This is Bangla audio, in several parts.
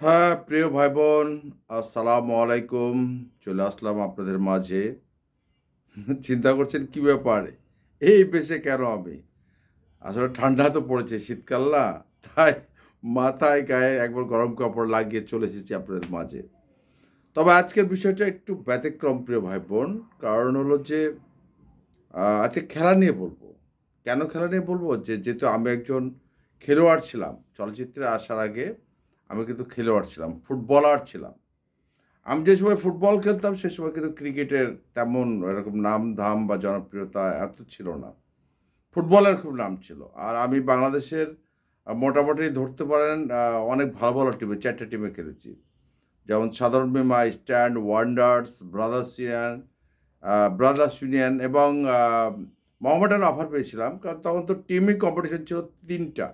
হ্যাঁ প্রিয় ভাই বোন আসসালামু আলাইকুম। চলে আসলাম আপনাদের মাঝে। চিন্তা করছেন কি ব্যাপার? এই বেশে কেন আমি? আসলে ঠান্ডা তো পড়েছে শীতকাল না, তাই মাথায়, গায়ে একবার গরম কাপড় লাগিয়ে চলে এসেছি আপনাদের মাঝে। তবে আজকের বিষয়টা একটু ব্যতিক্রম, প্রিয় ভাই বোন কারণ হলো যে আজকে খেলা নিয়ে বলব। কেন খেলা নিয়ে বলব? যে, যেহেতু আমি একজন খেলোয়াড় ছিলাম, চলচ্চিত্রে আসার আগে আমি কিন্তু খেলোয়াড় ছিলাম, ফুটবলার ছিলাম। আমি যে সময় ফুটবল খেলতাম, সে সময় কিন্তু ক্রিকেটের তেমন এরকম নাম ধাম বা জনপ্রিয়তা এত ছিল না। ফুটবলের খুব নাম ছিল। আর আমি বাংলাদেশের মোটামুটি ধরতে পারেন অনেক ভালো ভালো টিমে চারটে টিমে খেলেছি। যেমন সাধারণ বিমা stand Wanderers Brothers Union Brothers Union এবং মোহামেডান অফার পেয়েছিলাম। কারণ তখন তো টিমই কম্পিটিশন ছিল তিনটা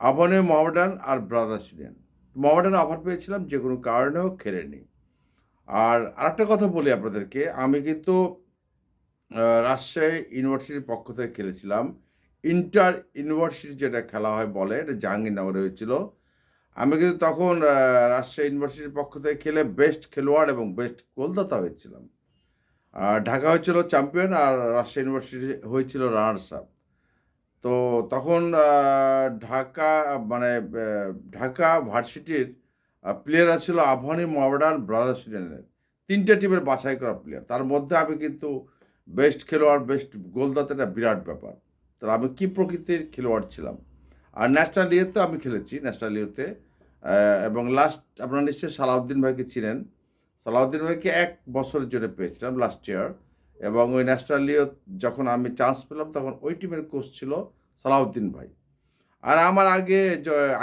আবনে মোহামেডান আর ব্রাদার্স ইউনিয়ন মোহামেডান অফার পেয়েছিলাম, যে কোনো কারণেও খেলেনি। আর আরেকটা কথা বলি আপনাদেরকে, আমি কিন্তু রাজশাহী ইউনিভার্সিটির পক্ষ থেকে খেলেছিলাম। ইন্টার ইউনিভার্সিটি যেটা খেলা হয় বলে, এটা জাহাঙ্গীর জাহাঙ্গীরনগরে হয়েছিল। আমি কিন্তু তখন রাজশাহী ইউনিভার্সিটির পক্ষ থেকে খেলে বেস্ট খেলোয়াড় এবং বেস্ট গোলদাতা হয়েছিলাম। আর ঢাকা হয়েছিল চ্যাম্পিয়ন আর রাজশাহী ইউনিভার্সিটি হয়েছিল রানার্স আপ তো তখন ঢাকা মানে ঢাকা ভার্সিটির প্লেয়াররা ছিল আফগানি মোহামেডান ব্রাদার্স ইউনিয়নের তিনটে টিমের বাছাই করা প্লেয়ার তার মধ্যে আমি কিন্তু বেস্ট খেলোয়াড় বেস্ট গোলদাতা একটা বিরাট ব্যাপার। তাহলে আমি কী প্রকৃতির খেলোয়াড় ছিলাম? আর ন্যাশনাল ইয়েতে আমি খেলেছি ন্যাশনাল ইয়েতে এবং লাস্ট আপনারা নিশ্চয়ই সালাউদ্দিন ভাইকে ছিলেন সালাউদ্দিন ভাইকে এক বছরের জন্য পেয়েছিলাম লাস্ট ইয়ার এবং ওই ন্যাশনাল যখন আমি চান্স পেলাম, তখন ওই টিমের কোচ ছিল সালাউদ্দিন ভাই। আর আমার আগে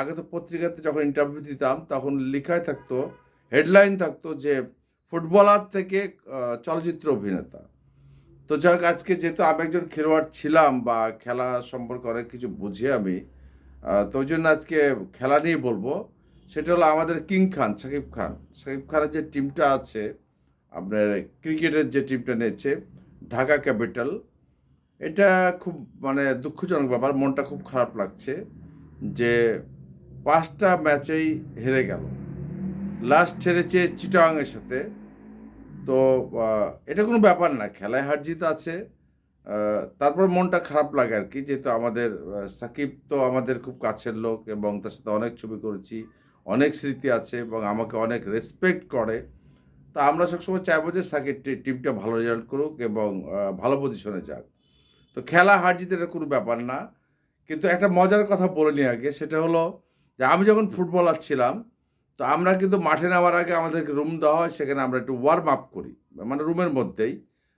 আগে তো পত্রিকাতে যখন ইন্টারভিউ দিতাম, তখন লেখায় থাকতো হেডলাইন থাকতো যে, ফুটবলার থেকে চলচ্চিত্র অভিনেতা। তো যাই হোক, আজকে যেহেতু আমি একজন খেলোয়াড় ছিলাম বা খেলা সম্পর্কে অনেক কিছু বুঝি আমি তো ওই জন্য আজকে খেলা নিয়ে বলব। সেটা হলো আমাদের কিং খান, সাকিব খান। সাকিব খানের যে টিমটা আছে আপনার ক্রিকেটের যে টিমটা নিয়েছে, ঢাকা ক্যাপিটাল, এটা খুব মানে দুঃখজনক ব্যাপার, মনটা খুব খারাপ লাগছে যে পাঁচটা ম্যাচেই হেরে গেল। লাস্ট হেরেছে চিটাংয়ের সাথে। তো এটা কোনো ব্যাপার না, খেলায় হার জিত আছে। তারপর মনটা খারাপ লাগে আর কি, যেহেতু আমাদের সাকিব তো আমাদের খুব কাছের লোক এবং তার সাথে অনেক ছবি করেছি, অনেক স্মৃতি আছে এবং আমাকে অনেক রেসপেক্ট করে। তা আমরা সবসময় চাইব যে সাকিব টিমটা ভালো রেজাল্ট করুক এবং ভালো পজিশনে যাক। তো খেলা হার জিতের এটা কোনো ব্যাপার না। কিন্তু একটা মজার কথা বলে নিই আগে, সেটা হলো যে আমি যখন ফুটবলার ছিলাম, তো আমরা কিন্তু মাঠে নামার আগে আমাদেরকে রুম দেওয়া হয়, সেখানে আমরা একটু ওয়ার্ম আপ করি। মানে রুমের মধ্যেই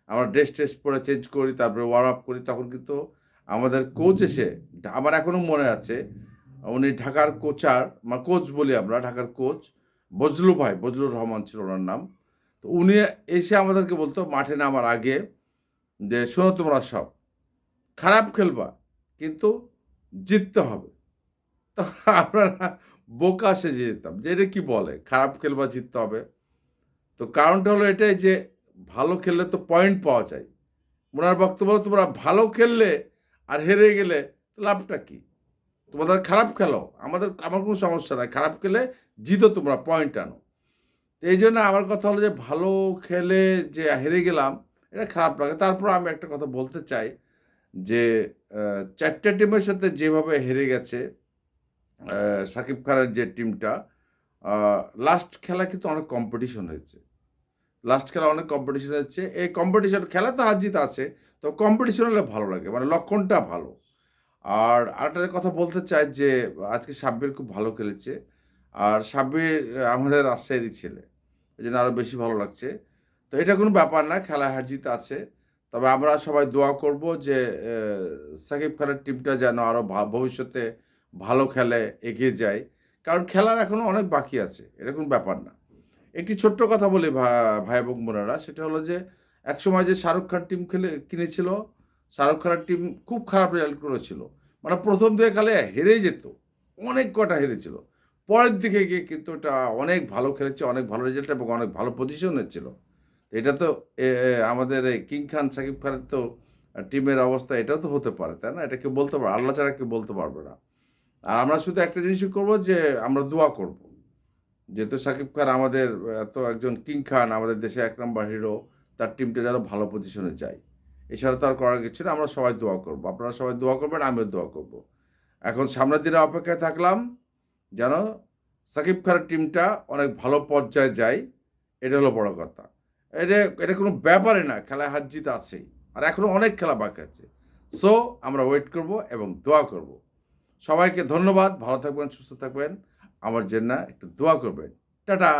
আমরা ড্রেস টেস্ট পরে চেঞ্জ করি, তারপরে ওয়ার্ম আপ করি, তখন কিন্তু আমাদের কোচ এসে, আমার এখনও মনে আছে, উনি ঢাকার কোচার মানে কোচ বলি আমরা, ঢাকার কোচ বজলু ভাই, বজলুর রহমান ছিল ওনার নাম। তো উনি এসে আমাদেরকে বলতো, মাঠে নামার আগে যে শোনো তোমরা সব, খারাপ খেলবা, কিন্তু জিততে হবে। তো আমরা বোকা সেজে যেতাম যে এটা কি বলে, খারাপ খেলবা, জিততে হবে। তো কারণটা হলো এটাই যে ভালো খেললে তো পয়েন্ট পাওয়া যায়। ওনার বক্তব্য তোমরা ভালো খেললে আর হেরে গেলে লাভটা কি? তোমাদের খারাপ খেলো, আমাদের, আমার কোনো সমস্যা নাই, খারাপ খেলে জিতো তোমরা পয়েন্ট আনো। তো এই জন্য আমার কথা হলো যে ভালো খেলে যে হেরে গেলাম, এটা খারাপ লাগে। তারপর আমি একটা কথা বলতে চাই যে চারটে টিমের সাথে যেভাবে হেরে গেছে সাকিব খানের যে টিমটা লাস্ট খেলা কিন্তু অনেক কম্পিটিশন হয়েছে। লাস্ট খেলা অনেক কম্পিটিশন হচ্ছে এই কম্পিটিশন খেলা তো হার জিত আছে, তো কম্পিটিশন হলে ভালো লাগে মানে লক্ষণটা ভালো। আর আরেকটা কথা বলতে চাই যে, আজকে সাব্বির খুব ভালো খেলেছে। আর সাব্বির আমাদের রাজশাহীরই ছেলে। জন্য আরও বেশি ভালো লাগছে। তো এটা কোনো ব্যাপার না, খেলা হার জিত আছে। তবে আমরা সবাই দোয়া করব যে সাকিব খানের টিমটা যেন আরও ভবিষ্যতে ভালো খেলে এগিয়ে যায়। কারণ খেলার এখনও অনেক বাকি আছে, এটা কোনো ব্যাপার না। একটি ছোট্ট কথা বলি ভাই এবং বোনেরা, সেটা হলো যে, একসময় যে শাহরুখ খান টিম খেলে, কিনেছিল, শাহরুখ খানের টিম খুব খারাপ রেজাল্ট করেছিল। মানে প্রথম দিকে খেলে হেরে যেত, অনেক কটা হেরেছিল। পরের দিকে গিয়ে কিন্তু এটা অনেক ভালো খেলেছে, অনেক ভালো রেজাল্ট এবং অনেক ভালো পজিশন ছিল। এটা তো আমাদের এই কিং খান সাকিব খানের তো টিমের অবস্থা এটাও তো হতে পারে, তাই না? এটা কেউ বলতে পারে আল্লাহ ছাড়া কেউ বলতে পারবে না। আর আমরা শুধু একটা জিনিসই করব যে, আমরা দোয়া করব। যেহেতু সাকিব খান আমাদের, এত একজন কিং খান আমাদের দেশে এক নম্বর হিরো তার টিমটা যেন ভালো পজিশনে যায়। এছাড়া তো আর করার কিছু না আমরা সবাই দোয়া করব। আপনারা সবাই দোয়া করবেন, আমিও দোয়া করব। এখন সামনের দিনে অপেক্ষায় থাকলাম। যেন সাকিব খানের টিমটা অনেক ভালো পর্যায়ে যায়, এটা হলো বড় কথা। এটা এটা কোনো ব্যাপারই না, খেলায় হাত জিত আছেই, আর এখনও অনেক খেলা বাকি আছে। সো আমরা ওয়েট করব এবং দোয়া করব। সবাইকে ধন্যবাদ, ভালো থাকবেন, সুস্থ থাকবেন। আমার জন্য একটু দোয়া করবেন। টাটা!